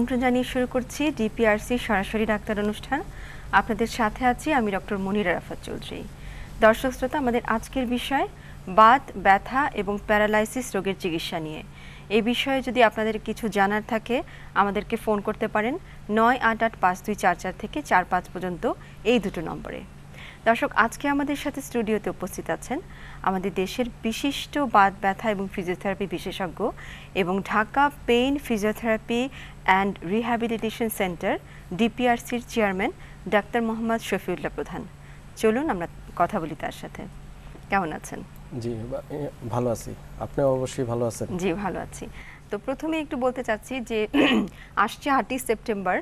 আমন্ত্রণ জানিয়ে শুরু করছি ডিপিআরসি সরাসরি ডাক্তার অনুষ্ঠান। আপনাদের সাথে আছি আমি ডক্টর মনিরা রাফাত চৌধুরী। দর্শক শ্রোতা, আমাদের আজকের বিষয়, বাত, ব্যথা এবং প্যারালাইসিস রোগের চিকিৎসা নিয়ে। এই বিষয়ে যদি আপনাদের কিছু জানার থাকে, আমাদেরকে ফোন করতে পারেন নয় আট আট পাঁচ দুই চার চার থেকে চার পাঁচ পর্যন্ত এই দুটো নম্বরে। দর্শক আজকে আমাদের সাথে স্টুডিওতে উপস্থিত আছেন আমাদের দেশের বিশিষ্ট বাত ব্যথা এবং ফিজিওথেরাপি বিশেষজ্ঞ এবং Dhaka pain physiotherapy and rehabilitation centre ডিপিআরসির chairman doctor Mohammad Shafiullah Pradhan. চলুন আমরা কথা বলি তার সাথে। কেমন আছেন? জি ভালো আছি। আপনি অবশ্যই ভালো আছেন? জি ভালো আছি। তো প্রথমে একটু বলতে চাচ্ছি যে আসছে আটই সেপ্টেম্বর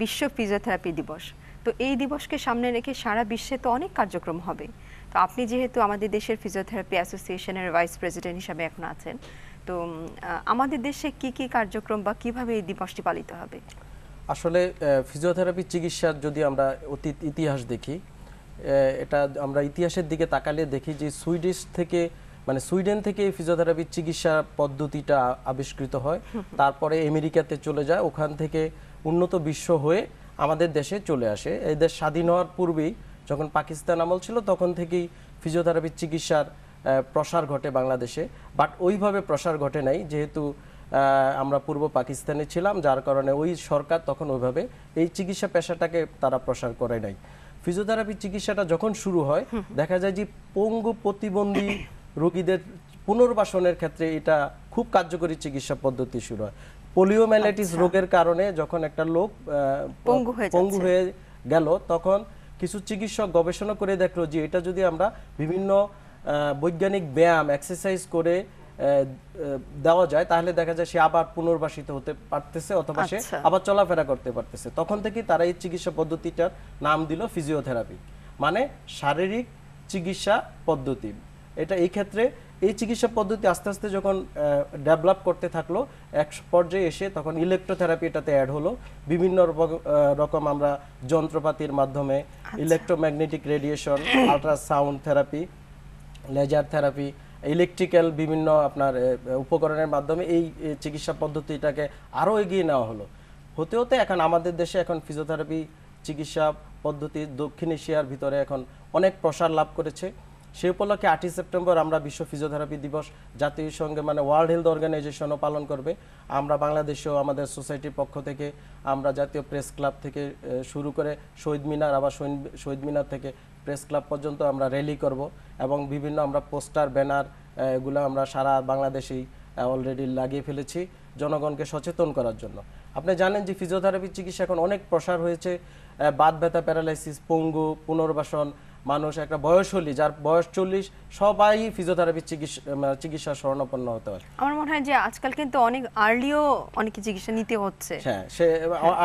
বিশ্ব ফিজিওথেরাপি দিবস। তো এই দিবসকে সামনে রেখে সারা বিশ্বে তো অনেক কার্যক্রম হবে। তো আপনি যেহেতু আমাদের দেশের ফিজিওথেরাপি অ্যাসোসিয়েশনের ভাইস প্রেসিডেন্ট হিসাবে এখন আছেন তো আমাদের দেশে কি কি কার্যক্রম বা কীভাবে এই দিবসটি পালিত হবে? আসলে ফিজিওথেরাপি চিকিৎসার যদি আমরা অতীত ইতিহাস দেখি এটা আমরা ইতিহাসের দিকে তাকালে দেখি যে সুইডিশ থেকে মানে সুইডেন থেকে ফিজিওথেরাপির চিকিৎসা পদ্ধতিটা আবিষ্কৃত হয়। তারপরে আমেরিকাতে চলে যায় ওখান থেকে উন্নত বিশ্ব হয়ে আমাদের দেশে চলে আসে। এই দেশ স্বাধীন হওয়ার পূর্বেই যখন পাকিস্তান আমল ছিল তখন থেকেই ফিজিওথেরাপির চিকিৎসার প্রসার ঘটে বাংলাদেশে। বাট ওইভাবে প্রসার ঘটে নাই যেহেতু আমরা পূর্ব পাকিস্তানে ছিলাম যার কারণে ওই সরকার তখন ওইভাবে এই চিকিৎসা পেশাটাকে তারা প্রসার করে নাই। ফিজিওথেরাপি চিকিৎসাটা যখন শুরু হয় দেখা যায় যে পঙ্গু প্রতিবন্ধী রোগীদের পুনর্বাসনের ক্ষেত্রে এটা খুব কার্যকরী চিকিৎসা পদ্ধতি শুরু হয়। পোলিওমাইলাইটিস রোগের কারণে যখন একটা লোক পঙ্গু হয়ে পঙ্গু হয়ে গেল তখন কিছু চিকিৎসক গবেষণা করে দেখল যে এটা যদি আমরা বিভিন্ন বৈজ্ঞানিক ব্যায়াম এক্সারসাইজ করে দেওয়া যায় তাহলে দেখা যায় সে আবার পুনর্বাসিত হতে পারতেছে অথবা সে আচ্ছা। আবার চলাফেরা করতে পারতেছে। তখন থেকে তারা এই চিকিৎসা পদ্ধতিটার নাম দিল ফিজিওথেরাপি মানে শারীরিক চিকিৎসা পদ্ধতি। এটা এই ক্ষেত্রে এই চিকিৎসা পদ্ধতি আস্তে আস্তে যখন ডেভেলপ করতে থাকল এক পর্যায়ে এসে তখন ইলেকট্রোথেরাপি এটাতে অ্যাড হলো। বিভিন্ন রকম- আমরা যন্ত্রপাতির মাধ্যমে electromagnetic radiation ultrasound therapy laser therapy electrical বিভিন্ন আপনার উপকরণের মাধ্যমে এই চিকিৎসা পদ্ধতিটাকে আরও এগিয়ে নেওয়া হলো। হতে হতে এখন আমাদের দেশে এখন ফিজিওথেরাপি চিকিৎসা পদ্ধতি দক্ষিণ এশিয়ার ভিতরে এখন অনেক প্রসার লাভ করেছে। সেই উপলক্ষে আটই সেপ্টেম্বর আমরা বিশ্ব ফিজিওথেরাপি দিবস, জাতির সঙ্গে মানে ওয়ার্ল্ড হেলথ অর্গানাইজেশনও পালন করবে। আমরা বাংলাদেশেও আমাদের সোসাইটির পক্ষ থেকে আমরা জাতীয় প্রেস ক্লাব থেকে শুরু করে শহীদ মিনার, আবার শহীদ- মিনার থেকে প্রেস ক্লাব পর্যন্ত আমরা র্যালি করব এবং বিভিন্ন আমরা পোস্টার, ব্যানার এগুলো আমরা সারা বাংলাদেশেই অলরেডি লাগিয়ে ফেলেছি জনগণকে সচেতন করার জন্য। আপনি জানেন যে ফিজিওথেরাপি চিকিৎসা এখন অনেক প্রসার হয়েছে বাত ব্যথা, প্যারালাইসিস, পঙ্গু, পুনর্বাসন মানুষ একটা বয়স হলি যার বয়স চল্লিশ সবাই ফিজিওথেরাপি চিকিৎসা মানে চিকিৎসা শরণাপন্ন হতে হয়। আমার মনে হয় যে আজকাল কিন্তু অনেক আর্লিও অনেকে চিকিৎসা নিতে হচ্ছে। হ্যাঁ সে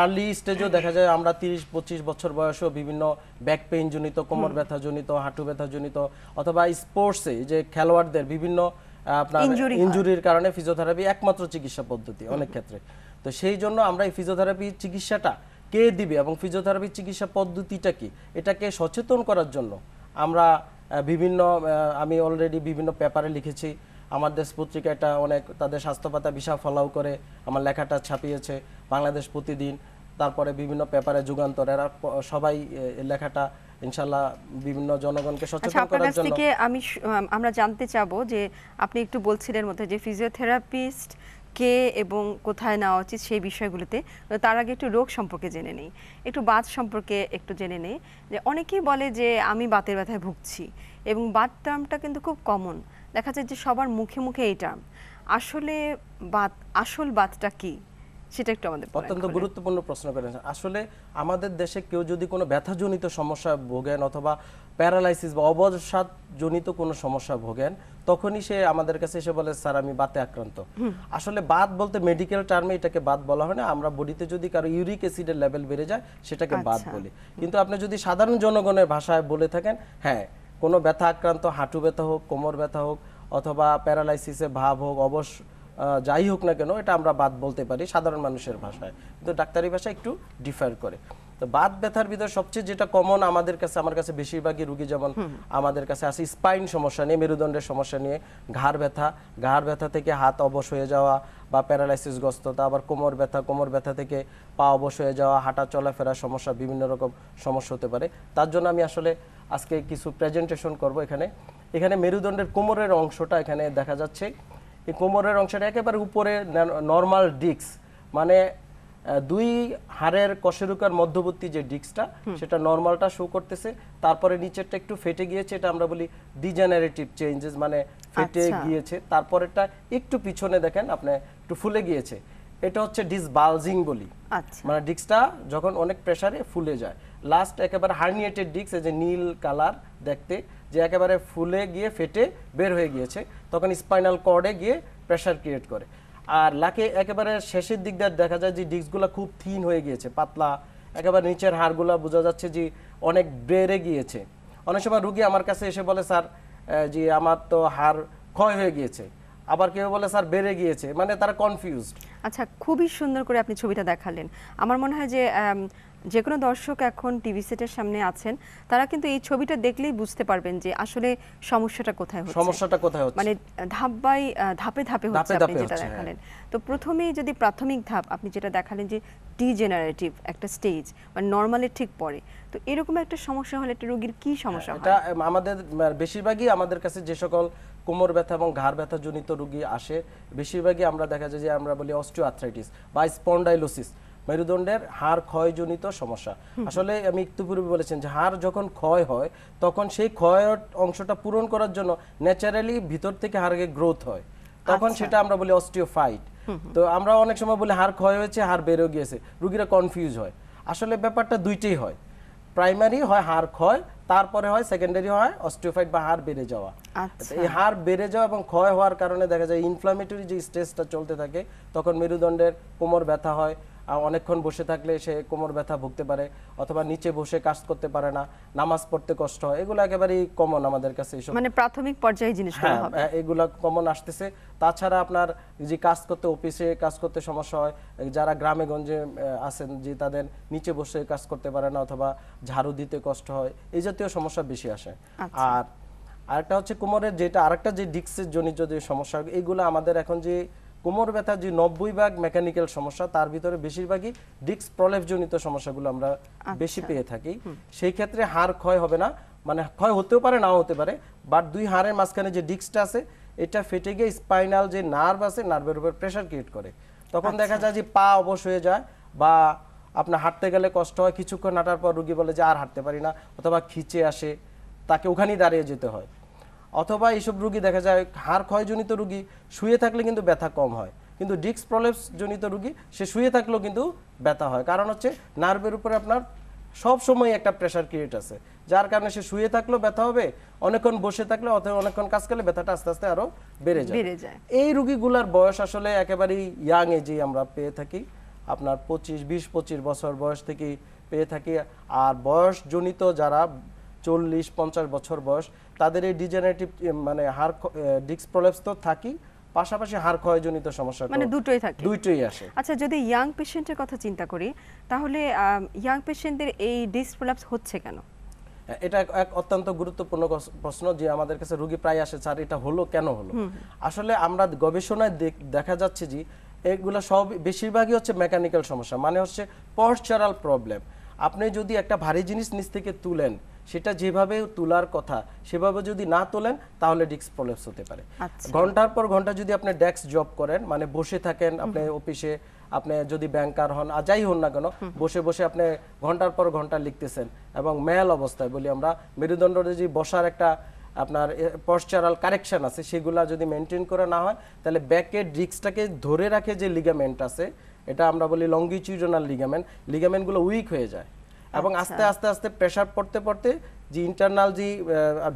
আর্লি স্টেজেও দেখা যায় আমরা তিরিশ পঁচিশ বছর বয়সেও বিভিন্ন ব্যাক পেইন জনিত কোমর ব্যথা জনিত হাঁটু ব্যথা জনিত অথবা স্পোর্টসে যে খেলোয়াড়দের বিভিন্ন আপনার। ইনজুরির কারণে ফিজিওথেরাপি একমাত্র চিকিৎসা পদ্ধতি অনেক ক্ষেত্রে। তো সেই জন্য আমরা এই ফিজিওথেরাপি চিকিৎসাটা কে দিবে এবং ফিজিওথেরাপি চিকিৎসা পদ্ধতিটা কি? এটাকে সচেতন করার জন্য আমরা বিভিন্ন আমি অলরেডি বিভিন্ন পেপারে লিখেছি। আমার দেশ পত্রিকা এটা অনেক তাদের স্বাস্থ্যপাতা বিশা ফলাও করে আমার লেখাটা ছাপিয়েছে বাংলাদেশ প্রতিদিন। তারপরে বিভিন্ন পেপারে যুগান্তর এরা সবাই লেখাটা ইনশাল্লাহ বিভিন্ন জনগণকে আচ্ছা সচেতন করার জন্য। আমি আমরা জানতে চাবো যে আপনি একটু বলছিলেন মধ্যে যে ফিজিওথেরাপিস্ট কে এবং কোথায় নেওয়া উচিত সেই বিষয়গুলোতে তার আগে একটু রোগ সম্পর্কে জেনে নেই। একটু বাত সম্পর্কে একটু জেনে নেই যে অনেকেই বলে যে আমি বাতের ব্যথায় ভুগছি এবং বাত টার্মটা কিন্তু খুব কমন। দেখা যায় যে সবার মুখে মুখে এই টার্ম। আসলে বাত আসল বাতটা কি? সেটা একটু আমাদের অত্যন্ত গুরুত্বপূর্ণ প্রশ্ন করেছেন। আসলে আমাদের দেশে কেউ যদি কোনো ব্যথাজনিত সমস্যা ভোগেন অথবা প্যারালাইসিস বা অবসাদ জনিত কোনো সমস্যা ভোগেন তখনই সে আমাদের কাছে এসে বলে স্যার আমি বাতে আক্রান্ত। আসলে বাত বলতে মেডিকেল টার্মে এটাকে বাত বলা হয় না। আমরা বডিতে যদি কারও ইউরিক অ্যাসিডের লেভেল বেড়ে যায় সেটাকে বাত আচ্ছা। বলি। কিন্তু আপনি যদি সাধারণ জনগণের ভাষায় বলে থাকেন হ্যাঁ কোনো ব্যথা আক্রান্ত হাঁটু ব্যথা হোক কোমর ব্যথা হোক অথবা প্যারালাইসিসে ভাব হোক অবশ যাই হোক না কেন এটা আমরা বাদ বলতে পারি সাধারণ মানুষের ভাষায়। কিন্তু ডাক্তারি ভাষা একটু ডিফার করে। তো বাত ব্যথার ভিতরে সবচেয়ে যেটা কমন আমাদের কাছে আমার কাছে বেশিরভাগই রুগী যেমন আমাদের কাছে আছে স্পাইন সমস্যা নিয়ে মেরুদণ্ডের সমস্যা নিয়ে ঘাড় ব্যথা। ঘাড় ব্যথা থেকে হাত অবশ হয়ে যাওয়া বা প্যারালাইসিস গ্রস্ততা আবার কোমর ব্যথা কোমর ব্যথা থেকে পা অবশ হয়ে যাওয়া হাঁটা চলাফেরার সমস্যা বিভিন্ন রকম সমস্যা হতে পারে। তার জন্য আমি আসলে আজকে কিছু প্রেজেন্টেশন করব এখানে। এখানে মেরুদণ্ডের কোমরের অংশটা এখানে দেখা যাচ্ছে। এই কোমরের অংশটা একেবারে উপরে নর্মাল ডিক্স মানে দুই হাড়ের কশেরুকার মধ্যবর্তী যে ডিস্কটা সেটা নর্মালটা শো করতেছে। তারপরে নিচেরটা একটু ফেটে গিয়েছে এটা আমরা বলি ডিজেনারেটিভ চেঞ্জেস মানে ফেটে আচ্ছা। গিয়েছে। তারপরেরটা একটু পিছনে দেখেন আপনি একটু ফুলে গিয়েছে। এটা হচ্ছে ডিসবালজিং বলি। আচ্ছা। মানে ডিস্কটা যখন অনেক প্রেসারে ফুলে যায়। লাস্ট একেবারে হার্নিয়েটেড ডিস্ক যে নীল কালার দেখতে যে একেবারে ফুলে গিয়ে ফেটে বের হয়ে গিয়েছে তখন স্পাইনাল কর্ডে গিয়ে প্রেসার ক্রিয়েট করে। আর লাকে একেবারে শেষের দিক দিয়ে দেখা যায় যে ডিস্কগুলো খুব থিন হয়ে গিয়েছে, পাতলা। একেবারে নিচের হাড়গুলো বোঝা যাচ্ছে যে অনেক বেড়ে গিয়েছে। অনেক সময় রুগী আমার কাছে এসে বলে, স্যার যে আমার তো হাড় ক্ষয় হয়ে গিয়েছে। আবার কেউ বলে, স্যার, বেড়ে গিয়েছে। মানে তারা কনফিউজড আচ্ছা খুবই সুন্দর করে আপনি ছবিটা দেখালেন। আমার মনে হয় যে যে কোনো দর্শক এখন টিভি সেটের সামনে আছেন তারা কিন্তু এই ছবিটা দেখলেই বুঝতে পারবেন যে আসলে সমস্যাটা কোথায় হচ্ছে। সমস্যাটা কোথায় হচ্ছে? মানে ধাপ বাই ধাপে ধাপে হচ্ছে আপনি যেটা হ্যাঁ। দেখালেন। তো প্রথমেই যদি প্রাথমিক ধাপ আপনি যেটা দেখালেন যে ডিজেনারেটিভ একটা স্টেজ মানে নর্মালের ঠিক পরে তো এরকম একটা সমস্যা হলে একটা রোগীর কি সমস্যা হয়? এটা আমাদের বেশিরভাগই আমাদের কাছে যে সকল কোমর ব্যথা এবং ঘাড় ব্যথা জনিত রোগী আসে বেশিরভাগই আমরা দেখা যায় যে আমরা বলি অস্টিও আর্থ্রাইটিস বা স্পন্ডাইলোসিস মেরুদণ্ডের হাড় ক্ষয়জনিত সমস্যা। আসলে আমি একটু পূর্বে বলেছেন যে হাড় যখন ক্ষয় হয় তখন সেই ক্ষয় অংশটা পূরণ করার জন্য ন্যাচারালি ভিতর থেকে হাড়কে গ্রোথ হয়। তখন সেটা আমরা বলি অস্টিওফাইট। তো আমরা অনেক সময় বলি হাড় ক্ষয় হয়েছে হাড় বেরো গিয়েছে। রুগীরা কনফিউজ হয়। আসলে ব্যাপারটা দুইটাই হয়। প্রাইমারি হয় হাড় ক্ষয় তারপরে হয় সেকেন্ডারি হয় অস্টিওফাইট বা হাড় বেড়ে যাওয়া। আচ্ছা। এই হাড় বেড়ে যাওয়া এবং ক্ষয় হওয়ার কারণে দেখা যায় ইনফ্লামেটরি যে স্টেজটা চলতে থাকে তখন মেরুদণ্ডের কোমর ব্যথা হয় অনেকক্ষণ বসে থাকলে সে কোমর ব্যথা ভুগতে পারে অথবা নিচে বসে কাজ করতে পারে না নামাজ পড়তে কষ্ট হয় এগুলো একেবারেই কমন আমাদের কাছে এইসব। মানে প্রাথমিক পর্যায়ে জিনিসগুলো হ্যাঁ হবে। হ্যাঁ, কমন আসতেছে। তাছাড়া আপনার যে কাজ করতে অফিসে কাজ করতে সমস্যা হয় যারা গ্রামে গঞ্জে আছেন যে তাদের নিচে বসে কাজ করতে পারে না অথবা ঝাড়ু দিতে কষ্ট হয় এই জাতীয় সমস্যা বেশি আসে। আচ্ছা। আর আরেকটা হচ্ছে কোমরের যেটা আরেকটা যে ডিস্কের জনিত যে সমস্যা এইগুলো আমাদের এখন যে কোমর ব্যথা যে নব্বই ভাগ মেকানিক্যাল সমস্যা তার ভিতরে বেশিরভাগই ডিস্ক প্রলেপ জনিত সমস্যাগুলো আমরা বেশি পেয়ে থাকি। সেই ক্ষেত্রে হাড় ক্ষয় হবে না মানে ক্ষয় হতেও পারে নাও হতে পারে বাট দুই হাড়ের মাঝখানে যে ডিস্কটা আছে এটা ফেটে গিয়ে স্পাইনাল যে নার্ভ আছে নার্ভের উপর প্রেশার ক্রিয়েট করে। তখন দেখা যায় যে পা অবশ হয়ে যায় বা আপনার হাঁটতে গেলে কষ্ট হয় কিছুক্ষণ হাঁটার পর রুগী বলে যে আর হাঁটতে পারি না অথবা খিচে আসে তাকে ওখানেই দাঁড়িয়ে যেতে হয়। অথবা এইসব রুগী দেখা যায় হাড় ক্ষয়জনিত রুগী শুয়ে থাকলে কিন্তু ব্যথা কম হয়। কিন্তু ডিস্ক প্রলেপস জনিত রুগী সে শুয়ে থাকলেও কিন্তু ব্যথা হয়। কারণ হচ্ছে নার্ভের উপরে আপনার সব সময় একটা প্রেশার ক্রিয়েট আছে। যার কারণে সে শুয়ে থাকলেও ব্যথা হবে অনেকক্ষণ বসে থাকলে অথবা অনেকক্ষণ কাজ করলে ব্যথাটা আস্তে আস্তে আরও বেড়ে যায়। বেড়ে যায়। এই রুগীগুলার বয়স আসলে একেবারেই ইয়াং এজে আমরা পেয়ে থাকি। আপনার পঁচিশ বিশ পঁচিশ বছর বয়স থেকে পেয়ে থাকি। আর বয়সজনিত যারা চল্লিশ পঞ্চাশ বছর বয়স তাদের এই ডিজেনারেটিভ মানে হার ডিস্ক প্রলেপস তো থাকি পাশাপাশি হাড় ক্ষয়জনিত সমস্যা মানে দুটোই থাকে। দুইটাই আসে। আচ্ছা যদি ইয়াং পেশেন্টের কথা চিন্তা করি তাহলে ইয়াং পেশেন্টদের এই ডিসপ্রলাপস হচ্ছে কেন? এটা এক- অত্যন্ত গুরুত্বপূর্ণ প্রশ্ন যে আমাদের কাছে রোগী প্রায় আসে স্যার এটা হলো কেন হলো? আসলে আমরা গবেষণায় দেখ- দেখা যাচ্ছে যে এগুলো সব বেশিরভাগই হচ্ছে মেকানিক্যাল সমস্যা মানে হচ্ছে পশ্চারাল প্রবলেম আপনি যদি একটা ভারী জিনিস নিচ থেকে তুলেন সেটা যেভাবে তোলার কথা সেভাবে যদি না তোলেন তাহলে ডিস্ক প্রলেপস হতে পারে। আচ্ছা। ঘণ্টার পর ঘণ্টা যদি আপনি ডেস্ক জব করেন মানে বসে থাকেন আপনি অফিসে আপনি যদি ব্যাংকার হন আর যাই হন না কেন বসে বসে আপনি ঘণ্টার পর ঘণ্টা লিখতেছেন এবং মেল অবস্থায় বলি আমরা মেরুদণ্ডের যে বসার একটা আপনার পশ্চারাল কারেকশন আছে সেগুলা যদি মেনটেন করে না হয় তাহলে ব্যাকের ডিস্কটাকে ধরে রাখে যে লিগামেন্ট আছে এটা আমরা বলি লঙ্গিচিউডনাল লিগামেন্ট লিগামেন্টগুলো উইক হয়ে যায়। এবং আস্তে আস্তে আস্তে প্রেসার পড়তে পড়তে যে ইন্টারনাল যে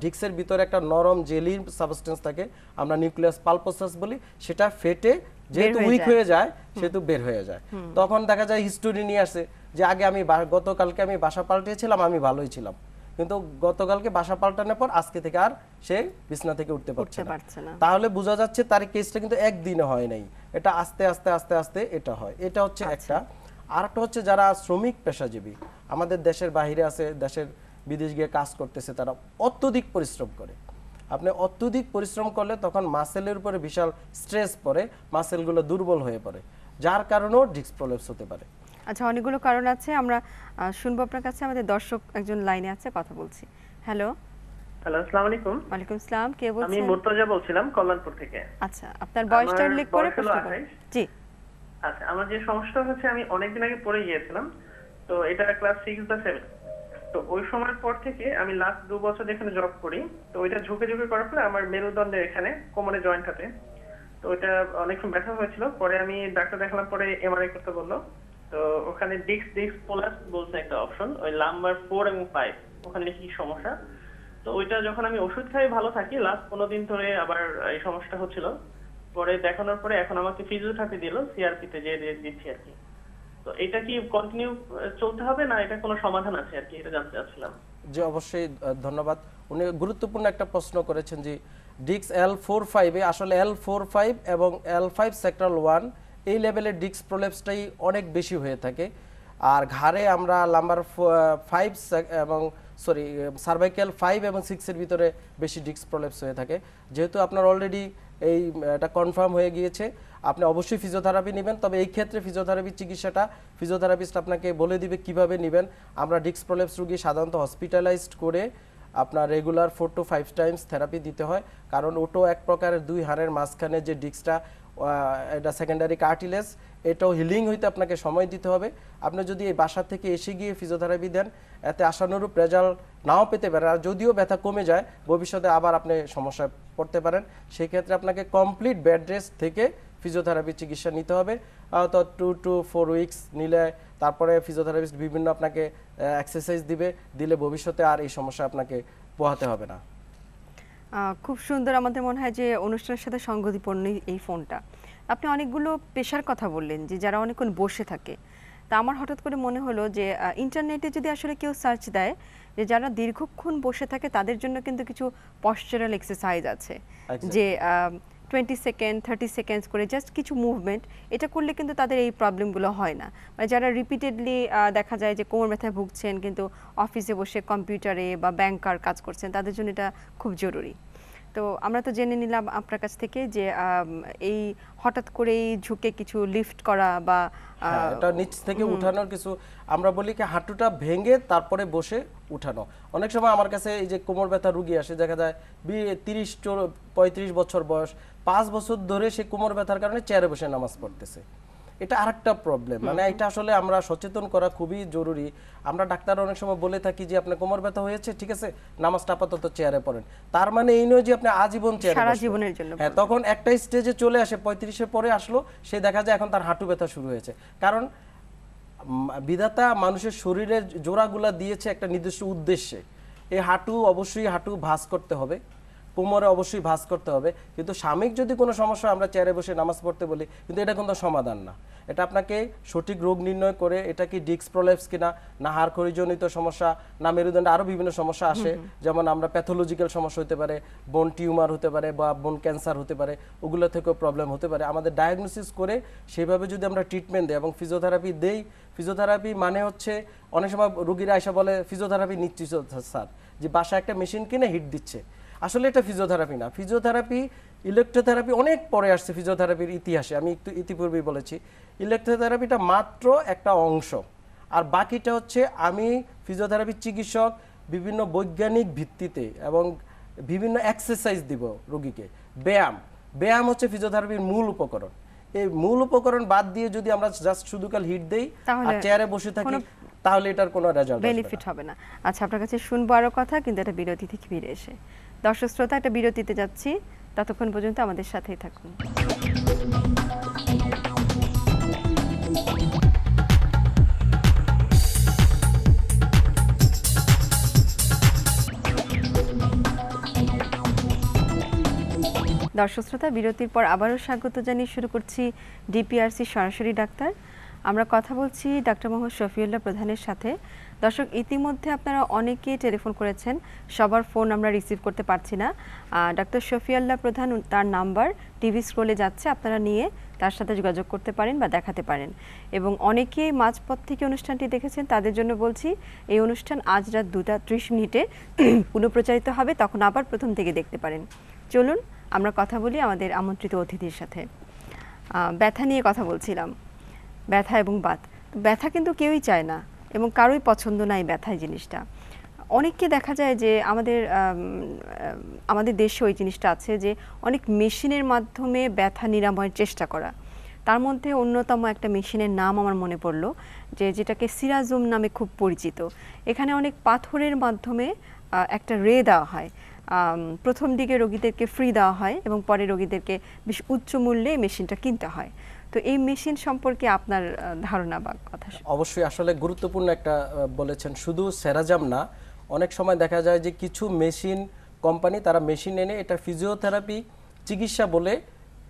ডিক্সের ভিতরে একটা নরম জেলির সাবস্টেন্স থাকে আমরা নিউক্লিয়াস পালপোসাস বলি সেটা ফেটে যেহেতু উইক। হয়ে যায় সেহেতু বের হয়ে যায়। তখন দেখা যায় হিস্টোরি নিয়ে আসে যে আগে আমি গতকালকে আমি বাসা পাল্টিয়েছিলাম আমি ভালোই ছিলাম। কিন্তু গতকালকে বাসা পাল্টানোর পর আজকে থেকে আর সে বিছনা থেকে উঠতে পারছে না। তাহলে বোঝা যাচ্ছে তার কেসটা কিন্তু একদিনে হয় নাই। এটা আস্তে আস্তে আস্তে আস্তে এটা হয়। এটা হচ্ছে আচ্ছা। একটা। আর একটা হচ্ছে যারা শ্রমিক পেশাজীবী আমাদের দেশের বাইরে আছে দেশের বিদেশ গিয়ে কাজ করতেছে তারা অত্যধিক পরিশ্রম করে। আপনি অত্যধিক পরিশ্রম করলে তখন মাসেলের উপরে বিশাল স্ট্রেস পড়ে মাসেলগুলো দুর্বল হয়ে পড়ে যার কারণেও ডিস্ক প্রলেপস হতে পারে। আচ্ছা অনেকগুলো কারণ আছে আমরা শুনব আপনার কাছে আমাদের দর্শক একজন লাইনে আছে কথা বলছি। হ্যালো হ্যালো আসসালামু আলাইকুম। ওয়ালাইকুম আসসালাম কে আমি বলছেন মুর্তজা বলছিলাম কল্যাণপুর থেকে। আচ্ছা আপনার বয়সটা উল্লেখ করে প্রশ্ন করুন। জি। আচ্ছা আমার যে সমস্যা হচ্ছে আমি অনেকদিন আগে পড়ে গিয়েছিলাম। তো এটা ক্লাস সিক্স বা সেভেন তো ওই সময়ের পর থেকে আমি লাস্ট দু বছর যেখানে জব করি, তো ওইটা ঝুঁকে ঝুঁকে করার পরে আমার মেরুদণ্ডের এখানে কোমরে জয়েন্টটাতে তো ওইটা অনেকক্ষণ ব্যথা হয়েছিল। পরে আমি ডাক্তার দেখালাম, পরে এমআরআই করতে বলল। তো ওখানে ডিস্ক ডিস্ক পোলাস বলছে একটা অপশন ওই নাম্বার ফোর এবং ফাইভ ওখানে কি সমস্যা? তো ওইটা যখন আমি ওষুধ খাই, ভালো থাকি লাস্ট পনেরো দিন ধরে আবার এই সমস্যাটা হচ্ছিল। পরে দেখানোর পরে এখন আমাকে ফিজিওথেরাপি দিল সিআরপি তে যে যে- দিচ্ছি আর কি। তো এটা কি কন্টিনিউ চলতে হবে না এটা কোনো সমাধান আছে আর কি? এটা জানতে চাচ্ছিলাম। যে অবশ্যই ধন্যবাদ। উনি গুরুত্বপূর্ণ একটা প্রশ্ন করেছেন যে ডিক্স এল ফোর ফাইভে আসলে এল ফোর ফাইভ এবং এল ফাইভ সেক্টরাল ওয়ান এই লেভেলের ডিক্স প্রলেপসটাই অনেক বেশি হয়ে থাকে। আর ঘাড়ে আমরা নাম্বার ফাইভ এবং সরি সার্ভাইকেল ফাইভ এবং সিক্সের ভিতরে বেশি ডিক্স প্রলেপস হয়ে থাকে। যেহেতু আপনার অলরেডি এই এটা কনফার্ম হয়ে গিয়েছে আপনি অবশ্যই ফিজিওথেরাপি নেবেন। তবে এই ক্ষেত্রে ফিজিওথেরাপি চিকিৎসাটা ফিজিওথেরাপিস্ট আপনাকে বলে দিবে কীভাবে নেবেন। আমরা ডিক্স প্রলেপস রুগী সাধারণত হসপিটালাইজড করে আপনার regular four to five times therapy দিতে হয়। কারণ ওটো এক প্রকারের দুই হাড়ের মাঝখানে যে ডিস্কটা এটা সেকেন্ডারি কার্টিলেস এটাও হিলিং হইতে আপনাকে সময় দিতে হবে। আপনি যদি এই বাসা থেকে এসে গিয়ে ফিজিওথেরাপি দেন, এতে আশানুরূপ রেজাল্ট নাও পেতে পারেন। আর যদিও ব্যথা কমে যায়, ভবিষ্যতে আবার আপনি সমস্যায় পড়তে পারেন। সেই ক্ষেত্রে আপনাকে কমপ্লিট বেড রেস্ট থেকে ফিজিওথেরাপি চিকিৎসা নিতে হবে। তো টু টু ফোর উইকস নিলে তারপরে ফিজিওথেরাপিস্ট বিভিন্ন আপনাকে এক্সারসাইজ দিবে দিলে ভবিষ্যতে আর এই সমস্যা আপনাকে পোহাতে হবে না। খুব সুন্দর আমাদের মনে হয় যে অনুষ্ঠানের সাথে সংগতিপূর্ণ এই ফোনটা। আপনি অনেকগুলো পেশার কথা বললেন যে যারা অনেকক্ষণ বসে থাকে। তা আমার হঠাৎ করে মনে হলো যে ইন্টারনেটে যদি আসলে কেউ সার্চ দেয় যে যারা দীর্ঘক্ষণ বসে থাকে তাদের জন্য কিন্তু কিছু পশ্চারাল এক্সারসাইজ আছে. যে টোয়েন্টি সেকেন্ড থার্টি সেকেন্ডস করে জাস্ট কিছু মুভমেন্ট এটা করলে কিন্তু তাদের এই প্রবলেমগুলো হয় না। মানে যারা রিপিটেডলি দেখা যায় যে কোমর ব্যথায় ভুগছেন, কিন্তু অফিসে বসে কম্পিউটারে বা ব্যাংকার কাজ করছেন, তাদের জন্য এটা খুব জরুরি। তো আমরা তো জেনে নিলাম আপনার কাছ থেকে যে এই হঠাৎ করেই ঝুঁকে কিছু লিফট করা বা হ্যাঁ, এটা নিচ থেকে উঠানোর কিছু আমরা বলি কি হাঁটুটা ভেঙে তারপরে বসে উঠানো। অনেক সময় আমার কাছে এই যে কোমর ব্যথা রুগী আসে দেখা যায় বি- তিরিশ পঁয়ত্রিশ বছর বয়স পাঁচ বছর ধরে সে কোমর ব্যথার কারণে চেয়ারে বসে নামাজ পড়তেছে। এটা আরেকটা প্রবলেম মানে এটা আসলে আমরা সচেতন করা খুবই জরুরি। আমরা ডাক্তার অনেক সময় বলে থাকি যে আপনার কোমর ব্যথা হয়েছে ঠিক আছে? নামাজটা আপাতত চেয়ারে পড়েন। তার মানে এই নয় যে আপনি আজীবন চেয়ারে সারা জীবনের জন্য হ্যাঁ তখন একটা স্টেজে চলে আসে পঁয়ত্রিশের পরে আসলো সে দেখা যায় এখন তার হাঁটু ব্যথা শুরু হয়েছে। কারণ বিধাতা মানুষের শরীরের জোড়াগুলা দিয়েছে একটা নির্দিষ্ট উদ্দেশ্যে। এই হাঁটু অবশ্যই হাঁটু ভাঁজ করতে হবে। কোমরে অবশ্যই ভাঁজ করতে হবে। কিন্তু স্বামীক যদি কোনো সমস্যা আমরা চেয়ারে বসে নামাজ পড়তে বলি কিন্তু এটা কিন্তু সমাধান না। এটা আপনাকে সঠিক রোগ নির্ণয় করে এটা কি ডিস্ক প্রলেপস কিনা না হাড় খরিজনিত সমস্যা না মেরুদণ্ডে আরও বিভিন্ন সমস্যা আসে। যেমন আমরা প্যাথোলজিক্যাল সমস্যা হতে পারে বোন টিউমার হতে পারে বা বোন ক্যান্সার হতে পারে ওগুলো থেকেও প্রবলেম হতে পারে। আমাদের ডায়াগনোসিস করে সেইভাবে যদি আমরা ট্রিটমেন্ট দিই এবং ফিজিওথেরাপি দেই ফিজিওথেরাপি মানে হচ্ছে অনেক সময় রুগীরা এসে বলে ফিজিওথেরাপি নিচ্ছি স্যার। যে বাসায় একটা মেশিন কিনে হিট দিচ্ছে। আসলে এটা ফিজিওথেরাপি না। ফিজিওথেরাপি ইলেকট্রোথেরাপি অনেক পরে আসছে ফিজিওথেরাপির ইতিহাসে। আমি একটু ইতিপূর্বেই বলেছি। ইলেকট্রোথেরাপিটা মাত্র একটা অংশ। আর বাকিটা হচ্ছে আমি ফিজিওথেরাপি চিকিৎসক বিভিন্ন বৈজ্ঞানিক ভিত্তিতে এবং বিভিন্ন এক্সারসাইজ দিব রোগীকে। ব্যায়াম। ব্যায়াম হচ্ছে ফিজিওথেরাপির মূল উপকরণ। এই মূল উপকরণ বাদ দিয়ে যদি আমরা জাস্ট শুধু কাল হিট দেই আর চেয়ারে বসে থাকি তাহলে এটার কোনো রেজাল্ট বেনিফিট হবে না। আচ্ছা আপনার কাছে শুনব আরও কথা কিন্তু এটা বিরতি থেকে ফিরে এসে। দর্শক শ্রোতা একটা বিরতিতে যাচ্ছি। ততক্ষণ পর্যন্ত আমাদের সাথেই থাকুন। দর্শক শ্রোতা বিরতির পর আবারও স্বাগত জানিয়ে শুরু করছি ডিপিআরসি সরাসরি ডাক্তার। আমরা কথা বলছি ডাক্তার মোহাম্মদ শফিউল্লাহ প্রধানের সাথে। দর্শক, ইতিমধ্যে আপনারা অনেকেই টেলিফোন করেছেন, সবার ফোন আমরা রিসিভ করতে পারছি না। ডাক্তার শফিউল্লাহ প্রধান তার নাম্বার, টিভি স্ক্রোলে যাচ্ছে, আপনারা নিয়ে তার সাথে যোগাযোগ করতে পারেন বা দেখাতে পারেন। এবং অনেকেই মাঝপথ থেকে অনুষ্ঠানটি দেখেছেন, তাদের জন্য বলছি, এই অনুষ্ঠান আজ রাত দুটা ত্রিশ মিনিটে পুনঃপ্রচারিত হবে, তখন আবার প্রথম থেকে দেখতে পারেন। চলুন, আমরা কথা বলি আমাদের আমন্ত্রিত অতিথির সাথে। ব্যথা নিয়ে কথা বলছিলাম। ব্যথা এবং বাত। ব্যথা কিন্তু কেউই চায় না। এবং কারোই পছন্দ নাই ব্যথা এই জিনিসটা। অনেককে দেখা যায় যে আমাদের আম, আম, আমাদের দেশে ওই জিনিসটা আছে যে অনেক মেশিনের মাধ্যমে ব্যথা নিরাময়ের চেষ্টা করা। তার মধ্যে অন্যতম একটা মেশিনের নাম আমার মনে পড়ল যে যেটাকে সিরাজুম নামে খুব পরিচিত। এখানে অনেক পাথরের মাধ্যমে একটা রে দেওয়া হয়। প্রথম দিকে রোগীদেরকে ফ্রি দেওয়া হয় এবং পরে রোগীদেরকে বেশ উচ্চ মূল্যে মেশিনটা কিনতে হয়। তো এই মেশিন সম্পর্কে আপনার ধারণা বা কথা অবশ্যই আসলে গুরুত্বপূর্ণ একটা বলেছেন। শুধু সেরাজাম না, অনেক সময় দেখা যায় যে কিছু মেশিন কোম্পানি তারা মেশিন এনে এটা ফিজিওথেরাপি চিকিৎসা বলে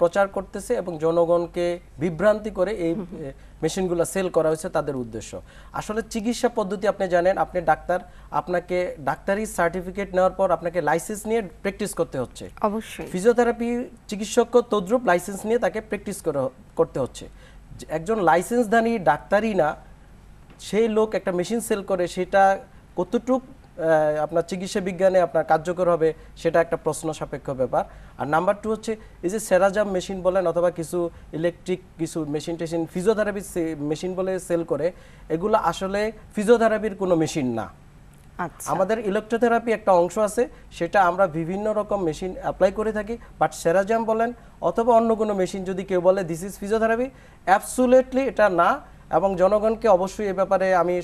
প্রচার করতেছে এবং জনগণকে বিভ্রান্তি করে এই মেশিনগুলো সেল করা হয়েছে তাদের উদ্দেশ্য। আসলে চিকিৎসা পদ্ধতি আপনি জানেন আপনি ডাক্তার আপনাকে ডাক্তারি সার্টিফিকেট নেওয়ার পর আপনাকে লাইসেন্স নিয়ে প্র্যাকটিস করতে হচ্ছে। অবশ্যই। ফিজিওথেরাপি চিকিৎসক তদ্রুপ লাইসেন্স নিয়ে তাকে প্র্যাকটিস করতে হচ্ছে। একজন লাইসেন্সধারী ডাক্তারই না সেই লোক একটা মেশিন সেল করে সেটা কতটুক আপনার চিকিৎসা বিজ্ঞানে আপনার কার্যকর হবে সেটা একটা প্রশ্ন সাপেক্ষ ব্যাপার। আর নাম্বার টু হচ্ছে এই যে সেরাজাম মেশিন বলেন অথবা কিছু ইলেকট্রিক কিছু মেশিন টেশিন ফিজিওথেরাপি মেশিন বলে সেল করে এগুলো আসলে ফিজিওথেরাপির কোনো মেশিন না। আচ্ছা। আমাদের ইলেকট্রোথেরাপি একটা অংশ আছে সেটা আমরা বিভিন্ন রকম মেশিন অ্যাপ্লাই করে থাকি বাট সেরাজাম বলেন অথবা অন্য কোনো মেশিন যদি কেউ বলে দিস ইজ ফিজিওথেরাপি অ্যাবসুলেটলি এটা না এবং জনগণকে অবশ্যই এ ব্যাপারে আমি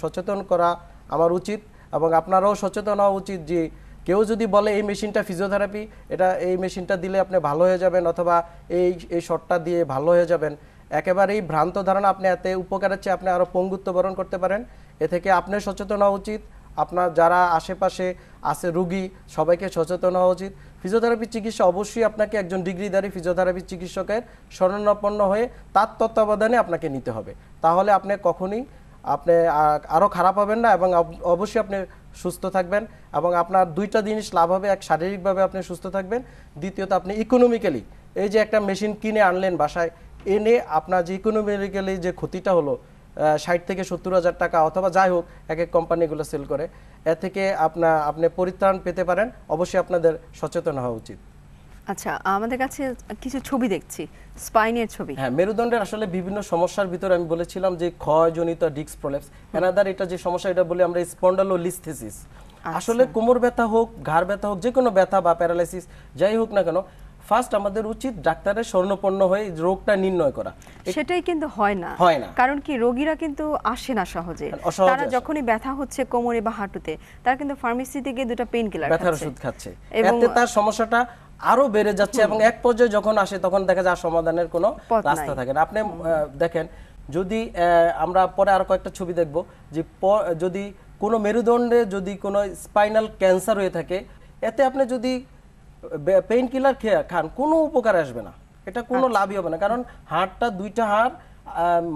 সচেতন করা আমার উচিত। এবং আপনারাও সচেতন হওয়া উচিত যে কেউ যদি বলে এই মেশিনটা ফিজিওথেরাপি এটা এই মেশিনটা দিলে আপনি ভালো হয়ে যাবেন অথবা এই এই শটটা দিয়ে ভালো হয়ে যাবেন। একেবারেই ভ্রান্ত ধারণা আপনি এতে উপকারের চেয়ে আপনি আরও পঙ্গুত্ব বরণ করতে পারেন। এ থেকে আপনি সচেতন হওয়া উচিত। আপনার যারা আশেপাশে আছে রুগী, সবাইকে সচেতন হওয়া উচিত। ফিজিওথেরাপি চিকিৎসা অবশ্যই আপনাকে একজন ডিগ্রিধারী ফিজিওথেরাপি চিকিৎসকের শরণাপন্ন হয়ে তার তত্ত্বাবধানে আপনাকে নিতে হবে। তাহলে আপনি কখনই আপনি আরও খারাপ হবেন না এবং অবশ্যই আপনি সুস্থ থাকবেন এবং আপনার দুইটা জিনিস লাভ হবে, এক শারীরিকভাবে আপনি সুস্থ থাকবেন, দ্বিতীয়ত আপনি ইকোনমিক্যালি এই যে একটা মেশিন কিনে আনলেন বাসায়, এনে আপনার যে ইকোনমিক্যালি যে ক্ষতিটা হলো ষাট থেকে সত্তর হাজার টাকা অথবা যাই হোক, এক এক কোম্পানিগুলো সেল করে, এ থেকে আপনার আপনি পরিত্রাণ পেতে পারেন, অবশ্যই আপনাদের সচেতন হওয়া উচিত। আচ্ছা আমাদের কাছে কিছু ছবি দেখছি স্পাইনের ছবি। হ্যাঁ মেরুদণ্ডের আসলে বিভিন্ন সমস্যার ভিতরে আমি বলেছিলাম যে ক্ষয়জনিত ডিস্ক প্রলেপস। এনাদার এটা যে সমস্যা এটা বলে আমরা স্পন্ডালোলিস্থেসিস। আসলে কোমর ব্যথা হোক ঘাড় ব্যথা হোক যে কোনো ব্যথা বা প্যারালাইসিস যাই হোক না কেন ফার্স্ট আমাদের উচিত ডাক্তারের স্বর্ণপন্ন হয়ে রোগটা নির্ণয় করা। সেটাই কিন্তু হয় না। হয় না। কারণ কি রোগীরা কিন্তু আসে না সহজে। অসহজে তারা যখনই ব্যথা হচ্ছে কোমরে বা হাঁটুতে তারা কিন্তু ফার্মেসিতে গিয়ে দুটো পেইন কিলার ব্যথার ওষুধ খাচ্ছে। এতে তার সমস্যাটা আরও বেড়ে যাচ্ছে এবং এক পর্যায়ে যখন আসে তখন দেখা যায় সমাধানের কোনো রাস্তা থাকে না। আপনি দেখেন যদি আমরা পরে আরও কয়েকটা ছবি দেখব যে যদি কোনো মেরুদণ্ডে যদি কোনো স্পাইনাল ক্যান্সার হয়ে থাকে এতে আপনি যদি পেইন কিলার খেয়ে খান কোনো উপকার আসবে না। এটা কোনো আচ্ছা। লাভই হবে না। কারণ হাড়টা দুইটা হাড়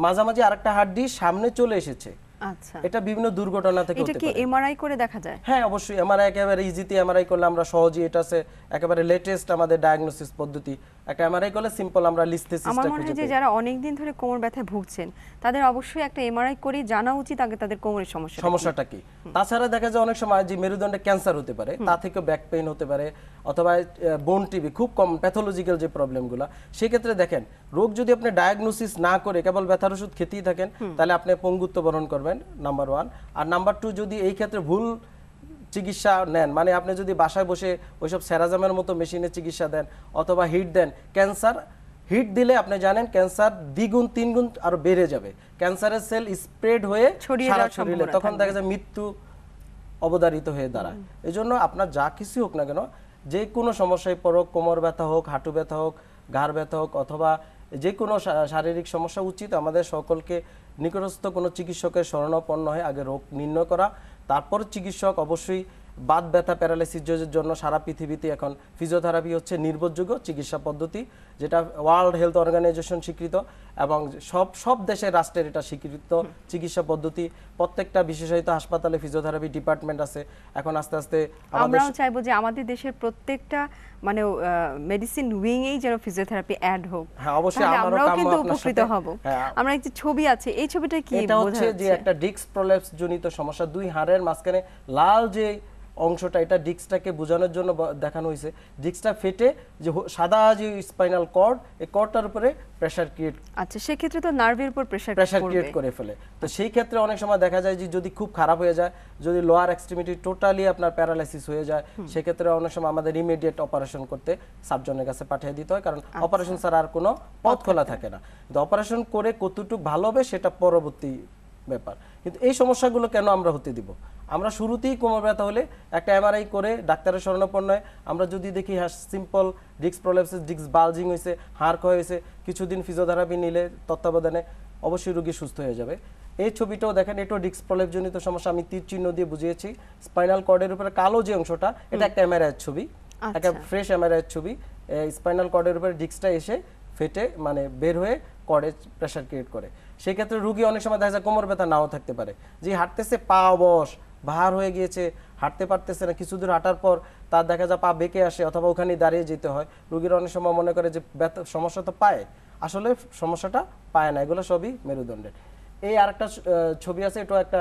মাঝামাঝি আরেকটা হাড় দিয়ে সামনে চলে এসেছে। আচ্ছা। এটা বিভিন্ন দুর্ঘটনা থেকে এটা কি এমআরআই করে দেখা যায়? হ্যাঁ অবশ্যই। এমআরআই একেবারে ইজিতে এমআরআই করলে আমরা সহজেই এটা আছে একেবারে লেটেস্ট আমাদের ডায়াগনোসিস পদ্ধতি একটা এমআরআই করলে সিম্পল আমরা আমার লিস্থেসিসটা মনে খুঁজে হয় যে যারা অনেক দিন ধরে কোমর ব্যথায় ভুগছেন তাদের অবশ্যই একটা এমআরআই করে জানা উচিত আগে তাদের কোমরের সমস্যা সমস্যাটা কি? তাছাড়া দেখা যায় অনেক সময় যে মেরুদণ্ডে ক্যান্সার হতে পারে তা থেকেও ব্যাক পেইন হতে পারে অথবা বোন টিবি খুব কম প্যাথোলজিক্যাল যে প্রবলেমগুলো সেক্ষেত্রে দেখেন রোগ যদি আপনি ডায়াগনোসিস না করে কেবল ব্যথার ওষুধ খেতেই থাকেন তাহলে আপনি পঙ্গুত্ব বরণ করবেন নাম্বার ওয়ান আর নাম্বার টু যদি এই ক্ষেত্রে ভুল চিকিৎসা নেন। মানে আপনি যদি বাসায় বসে ওইসব সেরাজামের মতো মেশিনে চিকিৎসা দেন অথবা হিট দেন ক্যান্সার হিট দিলে আপনি জানেন ক্যান্সার দ্বিগুণ তিনগুণ আরও বেড়ে যাবে। ক্যান্সারের সেল স্প্রেড হয়ে ছড়িয়ে সারা শরীরে তখন দেখা যায় মৃত্যু অবধারিত হয়ে দাঁড়ায়। এই জন্য আপনার যা কিছু হোক না কেন যে কোনো সমস্যায় পড়ুক কোমর ব্যথা হোক হাঁটু ব্যথা হোক ঘাড় ব্যথা হোক অথবা যে কোনো শারীরিক সমস্যা উচিত আমাদের সকলকে নিকটস্থ কোনো চিকিৎসকের শরণাপন্ন হয়ে আগে রোগ নির্ণয় করা। তারপর চিকিৎসক অবশ্যই বাদ ব্যথা প্যারালাইসিসের জন্য সারা পৃথিবীতে এখন ফিজিওথেরাপি হচ্ছে নির্ভরযোগ্য চিকিৎসা পদ্ধতি। যেটা ওয়ার্ল্ড হেলথ অর্গানাইজেশন স্বীকৃত এবং সব সব দেশের রাষ্ট্রের এটা স্বীকৃত চিকিৎসা পদ্ধতি। প্রত্যেকটা বিশেষায়িত হাসপাতালে ফিজিওথেরাপি ডিপার্টমেন্ট আছে। এখন আস্তে আস্তে আমরাও চাইব যে আমাদের দেশের প্রত্যেকটা মানে মেডিসিন উইং এই যেন ফিজিওথেরাপি অ্যাড হোক। হ্যাঁ, অবশ্যই আমরাও কিন্তু উপকৃত হব। হ্যাঁ। আমরা একটি ছবি আছে এই ছবিটা কি এটা হচ্ছে যে একটা ডিস্ক প্রলেপস জনিত সমস্যা দুই হাড়ের মাঝখানে লাল যে অংশটা এটা ডিস্কটাকে বোঝানোর জন্য দেখানো হয়েছে। ডিস্কটা ফেটে যে সাদা যে স্পাইনাল কর্ড এই কর্ডটার উপরে প্রেসার ক্রিয়েট আচ্ছা সেক্ষেত্রে তো নার্ভের উপর প্রেসার প্রেসার ক্রিয়েট করে ফেলে। তো সেই ক্ষেত্রে অনেক সময় দেখা যায় যে যদি খুব খারাপ হয়ে যায় যদি লোয়ার এক্সট্রিমিটি টোটালি আপনার প্যারালাইসিস হয়ে যায় সেক্ষেত্রে অনেক সময় আমাদের ইমিডিয়েট অপারেশন করতে সার্জনের কাছে পাঠিয়ে দিতে হয় কারণ আচ্ছা। অপারেশন ছাড়া আর কোনো পথ খোলা থাকে না। কিন্তু অপারেশন করে কতটুকু ভালো হবে সেটা পরবর্তী ব্যাপার। কিন্তু এই সমস্যাগুলো কেন আমরা হতে দিব? আমরা শুরুতেই কোমর ব্যথা হলে একটা এমআরআই করে ডাক্তারের শরণাপন্ন হয় আমরা যদি দেখি হ্যাঁ simple disc prolapsis disc bulging হয়েছে হাড় ক্ষয় হয়েছে কিছুদিন ফিজিওথেরাপি নিলে তত্ত্বাবধানে অবশ্যই রোগী সুস্থ হয়ে যাবে। এই ছবিটাও দেখেন এটাও ডিস্ক প্রলেপ জনিত সমস্যা আমি তীর চিহ্ন দিয়ে বুঝিয়েছি। স্পাইনাল কর্ডের উপরে কালো যে অংশটা এটা একটা এমআরআই ছবি একটা আচ্ছা। ফ্রেশ এমআরআই ছবি। স্পাইনাল কর্ডের উপরে ডিস্কটা এসে ফেটে মানে বের হয়ে কর্ডে প্রেসার ক্রিয়েট করে। সেই ক্ষেত্রে রুগী অনেক সময় দেখা যায় কোমর ব্যথা নাও থাকতে পারে। যে হাঁটতেছে পা অবশ ভার হয়ে গিয়েছে, হাঁটতে পারতেছে না কিছু দূর হাঁটার পর তার দেখা যায় পা বেঁকে আসে অথবা ওখানে দাঁড়িয়ে যেতে হয়। রুগীর অনেক সময় মনে করে যে সমস্যা তো পায়। আসলে সমস্যাটা পায় না, এগুলো সবই মেরুদণ্ডের। এই আরেকটা ছবি আছে এটা একটা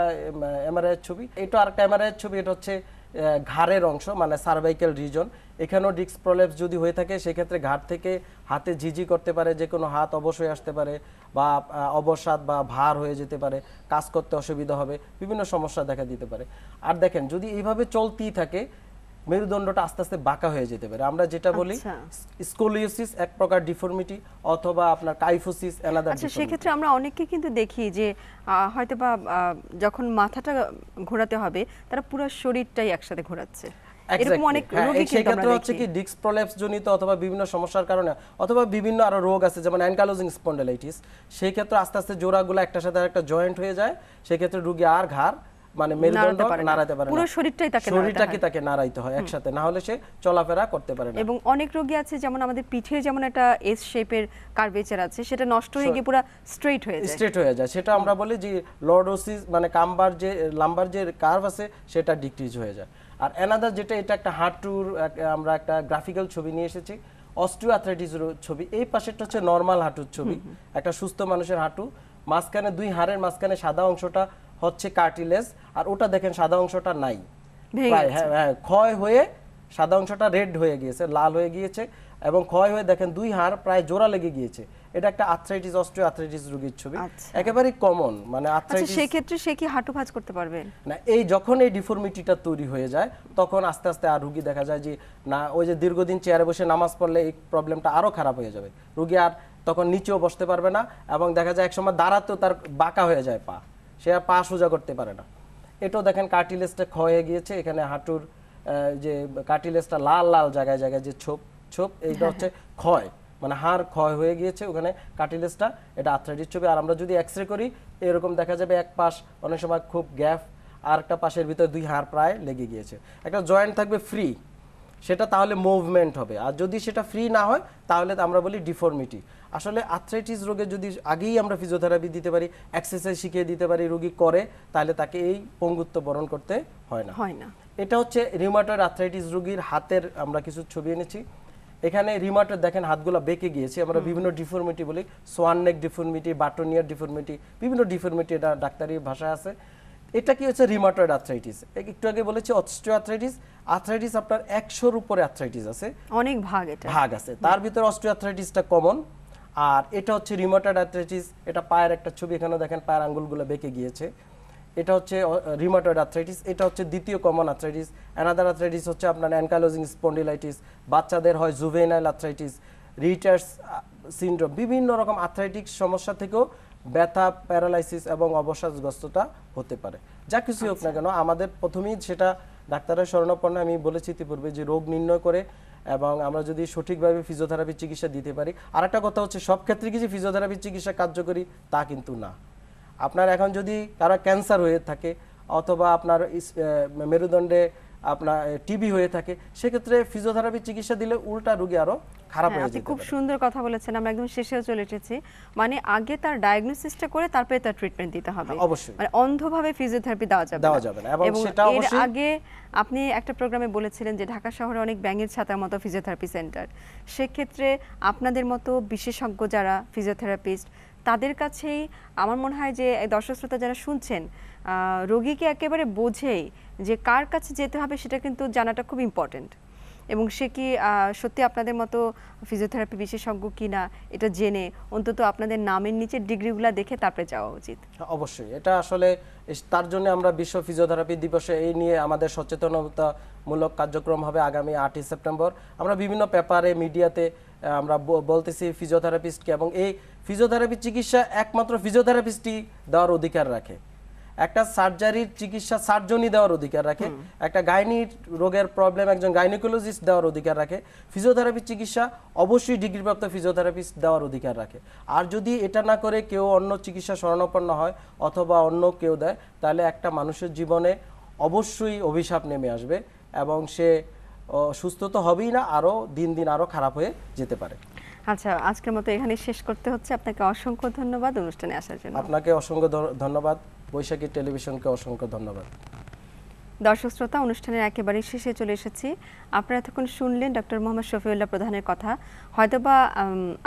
এমআরআই ছবি। এটা আরেকটা এমআরআই ছবি, এটা হচ্ছে ঘাড়ের অংশ মানে সার্ভাইকেল রিজন এখানেও ডিস্ক প্রলেপস যদি হয়ে থাকে, সেক্ষেত্রে ঘাট থেকে হাতে ঝিঝি করতে পারে, যে কোনো হাত অবশ্যই আসতে পারে, বা অবসাদ বা ভার হয়ে যেতে পারে, কাজ করতে অসুবিধা হবে, বিভিন্ন সমস্যা দেখা দিতে পারে। আর দেখেন, যদি এইভাবে চলতেই থাকে মেরুদণ্ডটা আস্তে আস্তে বাঁকা হয়ে যেতে পারে। আমরা যেটা বলি আচ্ছা। স্কোলিওসিস এক প্রকার ডিফর্মিটি অথবা আপনার কাইফোসিস অ্যানাদার আচ্ছা সেক্ষেত্রে আমরা অনেককে কিন্তু দেখি যে হয়তো বা যখন মাথাটা ঘোরাতে হবে তারা পুরো শরীরটাই একসাথে ঘোরাচ্ছে। হ্যাঁ, সেক্ষেত্রে হচ্ছে কি ডিস্ক প্রলেপস জনিত অথবা বিভিন্ন সমস্যার কারণে অথবা বিভিন্ন আরও রোগ আছে যেমন অ্যানকালোজিং স্পন্ডালাইটিস সেই ক্ষেত্রে আস্তে আস্তে জোড়াগুলো একটার সাথে একটা জয়েন্ট হয়ে যায়। সেক্ষেত্রে রুগী আর ঘাড় মানে মেরুদণ্ড নাড়াতে পারে পুরো শরীরটাই তাকে শরীরটাকে তাকে নাড়াইতে হয় একসাথে না হলে সে চলাফেরা করতে পারে না। এবং অনেক রোগী আছে যেমন আমাদের পিঠের যেমন একটা এস শেপের কার্ভেচার আছে সেটা নষ্ট হয়ে গিয়ে পুরো স্ট্রেইট হয়ে যায়। স্ট্রেট হয়ে যায়। সেটা আমরা বলি যে লর্ডোসিস মানে কাম্বার যে লাম্বার যে কার্ভ আছে সেটা ডিক্রিজ হয়ে যায়। আর অ্যানাদার যেটা এটা একটা হাঁটুর আমরা একটা গ্রাফিক্যাল ছবি নিয়ে এসেছি অস্টিও অ্যাথ্রাইটিসের ছবি। এই পাশেরটা হচ্ছে নর্মাল হাঁটুর ছবি। একটা সুস্থ মানুষের হাঁটু মাঝখানে দুই হাড়ের মাঝখানে সাদা অংশটা হচ্ছে কার্টিলেজ আর ওটা দেখেন সাদা অংশটা নাই। হ্যাঁ হ্যাঁ ক্ষয় হয়ে সাদা অংশটা রেড হয়ে গিয়েছে লাল হয়ে গিয়েছে এবং ক্ষয় হয়ে দেখেন দুই হাড় প্রায় জোড়া লেগে গিয়েছে। এটা একটা আর্থ্রাইটিস অস্ট্রিও আর্থ্রাইটিস রোগীর ছবি। আচ্ছা। একেবারেই কমন মানে আর্থ্রাইটিস সেই ক্ষেত্রে সে কি হাঁটু ভাঁজ করতে পারবে? না এই যখন এই ডিফর্মিটিটা তৈরি হয়ে যায় তখন আস্তে আস্তে আর রুগী দেখা যায় যে না ওই যে দীর্ঘদিন চেয়ারে বসে নামাজ পড়লে এই প্রবলেমটা আরও খারাপ হয়ে যাবে। রুগী আর তখন নিচেও বসতে পারবে না এবং দেখা যায় একসময় দাঁড়াতেও তার বাঁকা হয়ে যায় পা। সে আর পা সোজা করতে পারে না। এটাও দেখেন কার্টিলেজটা ক্ষয় হয়ে গিয়েছে এখানে হাঁটুর যে কার্টিলেজটা লাল লাল জায়গায় জায়গায় যে ছোপ ছোপ এইটা হচ্ছে ক্ষয় মানে হাড় ক্ষয় হয়ে গিয়েছে ওখানে কার্টিলেজটা এটা আর্থ্রাইটিস ছবি। আর আমরা যদি এক্স রে করি এরকম দেখা যাবে এক পাশ অনেক সময় খুব গ্যাপ আর একটা পাশের ভিতরে দুই হাড় প্রায় লেগে গিয়েছে। একটা জয়েন্ট থাকবে ফ্রি সেটা তাহলে মুভমেন্ট হবে। আর যদি সেটা ফ্রি না হয় তাহলে আমরা বলি ডিফর্মিটি আসলে আর্থ্রাইটিস রোগে যদি আগেই আমরা ফিজিওথেরাপি দিতে পারি এক্সারসাইজ শিখিয়ে দিতে পারি রোগী করে তাহলে তাকে এই পঙ্গুত্ব বরণ করতে হয় না। হয় না। এটা হচ্ছে রিমাটয়েড আর্থ্রাইটিস রোগীর হাতের আমরা কিছু ছবি এনেছি। এখানে রিমাটয়েড দেখেন হাতগুলো বেঁকে গিয়েছে। আমরা বিভিন্ন ডিফর্মিটি বলি swan neck deformity boutonniere deformity বিভিন্ন ডিফর্মিটি এটা ডাক্তারি ভাষায় আছে। এটা কি হচ্ছে রিমাটয়েড আর্থ্রাইটিস একটু আগে বলেছি অস্ট্রিও আর্থ্রাইটিস আর্থ্রাইটিস আপনার একশোর উপরে আর্থ্রাইটিস আছে। অনেক ভাগ এটা। ভাগ আছে। তার ভিতরে অস্ট্রিওআর্থ্রাইটিসটা কমন আর এটা হচ্ছে রিমোটেড আর্থ্রাইটিস এটা পায়ের একটা ছবি এখানে দেখেন পায়ের আঙ্গুলগুলো বেঁকে গিয়েছে। এটা হচ্ছে রিমোটেড আর্থ্রাইটিস এটা হচ্ছে দ্বিতীয় কমন আর্থ্রাইটিস অ্যানাদার আর্থ্রাইটিস হচ্ছে আপনার অ্যানকালোজিং স্পন্ডিলাইটিস বাচ্চাদের হয় জুভেনাইল আর্থ্রাইটিস রিটার্স সিনড্রোম বিভিন্ন রকম আর্থ্রাইটিক সমস্যা থেকেও ব্যথা প্যারালাইসিস এবং অবসাদগ্রস্ততা হতে পারে। যা কিছু হোক না কেন আমাদের প্রথমেই সেটা ডাক্তারের শরণাপন্ন আমি বলেছি ইতিপূর্বে যে রোগ নির্ণয় করে এবং আমরা যদি সঠিকভাবে ফিজিওথেরাপি চিকিৎসা দিতে পারি। আর একটা কথা হচ্ছে, সব ক্ষেত্রে কি যে ফিজিওথেরাপি চিকিৎসা কার্যকরী, তা কিন্তু না। আপনার এখন যদি কারও ক্যান্সার হয়ে থাকে, অথবা আপনার মেরুদণ্ডে আপনার টিবি হয়ে থাকে সেক্ষেত্রে ফিজিওথেরাপি চিকিৎসা দিলে উল্টা রোগী আরও খারাপ হ্যাঁ, হয়ে যেতে খুব সুন্দর কথা বলেছেন আমরা একদম শেষেও চলে এসেছি মানে আগে তার ডায়াগনোসিসটা করে তারপরে তার ট্রিটমেন্ট দিতে হবে হ্যাঁ, অবশ্যই। মানে অন্ধভাবে ফিজিওথেরাপি দেওয়া যাবে দেওয়া যাবে না। এবং সেটা এর অবশ্যই- আগে আপনি একটা প্রোগ্রামে বলেছিলেন যে ঢাকা শহরে অনেক ব্যাঙের ছাতার মতো ফিজিওথেরাপি সেন্টার সেক্ষেত্রে আপনাদের মতো বিশেষজ্ঞ যারা ফিজিওথেরাপিস্ট তাদের কাছেই আমার মনে হয় যে দর্শক শ্রোতা যারা শুনছেন রোগীকে একেবারে বোঝেই যে কার কাছে যেতে হবে সেটা কিন্তু জানাটা খুব ইম্পর্টেন্ট এবং সে কি সত্যি আপনাদের মতো ফিজিওথেরাপি বিশেষজ্ঞ কি না এটা জেনে অন্তত আপনাদের নামের নিচে ডিগ্রিগুলো দেখে তারপরে যাওয়া উচিত। হ্যাঁ, অবশ্যই। এটা আসলে তার জন্য আমরা বিশ্ব ফিজিওথেরাপি দিবসে এই নিয়ে আমাদের সচেতনতামূলক কার্যক্রম হবে আগামী আটই সেপ্টেম্বর। আমরা বিভিন্ন পেপারে মিডিয়াতে আমরা বলতেছি ফিজিওথেরাপিস্টকে এবং এই ফিজিওথেরাপি চিকিৎসা একমাত্র ফিজিওথেরাপিস্টই দেওয়ার অধিকার রাখে। একটা সার্জারির চিকিৎসা সার্জনই দেওয়ার অধিকার রাখে। একটা গাইনি রোগের প্রবলেম একজন গাইনিকোলজিস্ট দেওয়ার অধিকার রাখে। ফিজিওথেরাপি চিকিৎসা অবশ্যই ডিগ্রিপ্রাপ্ত ফিজিওথেরাপিস্ট দেওয়ার অধিকার রাখে। আর যদি এটা না করে কেউ অন্য চিকিৎসা শরণাপন্ন হয় অথবা অন্য কেউ দেয় তাহলে একটা মানুষের জীবনে অবশ্যই অভিশাপ নেমে আসবে এবং সে সুস্থ তো হবেই না আরও দিন দিন আরও খারাপ হয়ে যেতে পারে। আচ্ছা আজকের মতো এখানে শেষ করতে হচ্ছে। আপনাকে অসংখ্য ধন্যবাদ অনুষ্ঠানে আসার জন্য। আপনাকে অসংখ্য ধন্যবাদ। বৈশাখী টেলিভিশনকে অসংখ্য ধন্যবাদ। দর্শক শ্রোতা, অনুষ্ঠানের একেবারে শেষে চলে এসেছি। আপনারা এতক্ষণ শুনলেন ডক্টর মোহাম্মদ শফিউল্লাহ প্রধানের কথা। হয়তোবা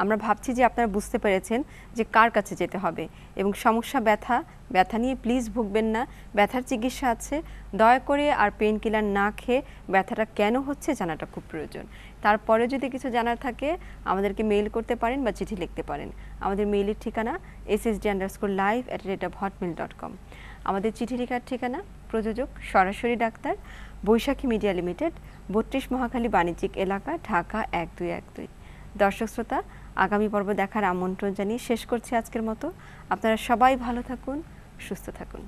আমরা ভাবছি যে আপনারা বুঝতে পেরেছেন যে কার কাছে যেতে হবে এবং সমস্যা ব্যথা ব্যথা নিয়ে প্লিজ ভুগবেন না, ব্যথার চিকিৎসা আছে। দয়া করে আর পেন কিলার না খেয়ে ব্যথাটা কেন হচ্ছে জানাটা খুব প্রয়োজন। তারপরে যদি কিছু জানার থাকে, আমাদেরকে মেইল করতে পারেন বা চিঠি লিখতে পারেন। আমাদের মেইলের ঠিকানা S S D underscore live at rate of Hotmail dot com আমাদের চিঠি লেখার ঠিকানা প্রযোজক, সরাসরি ডাক্তার, বৈশাখী মিডিয়া লিমিটেড, বত্রিশ মহাখালী বাণিজ্যিক এলাকা, ঢাকা এক দুই এক দুই। দর্শক শ্রোতা, আগামী পর্ব দেখার আমন্ত্রণ জানিয়ে শেষ করছি আজকের মতো। আপনারা সবাই ভালো থাকুন, সুস্থ থাকুন।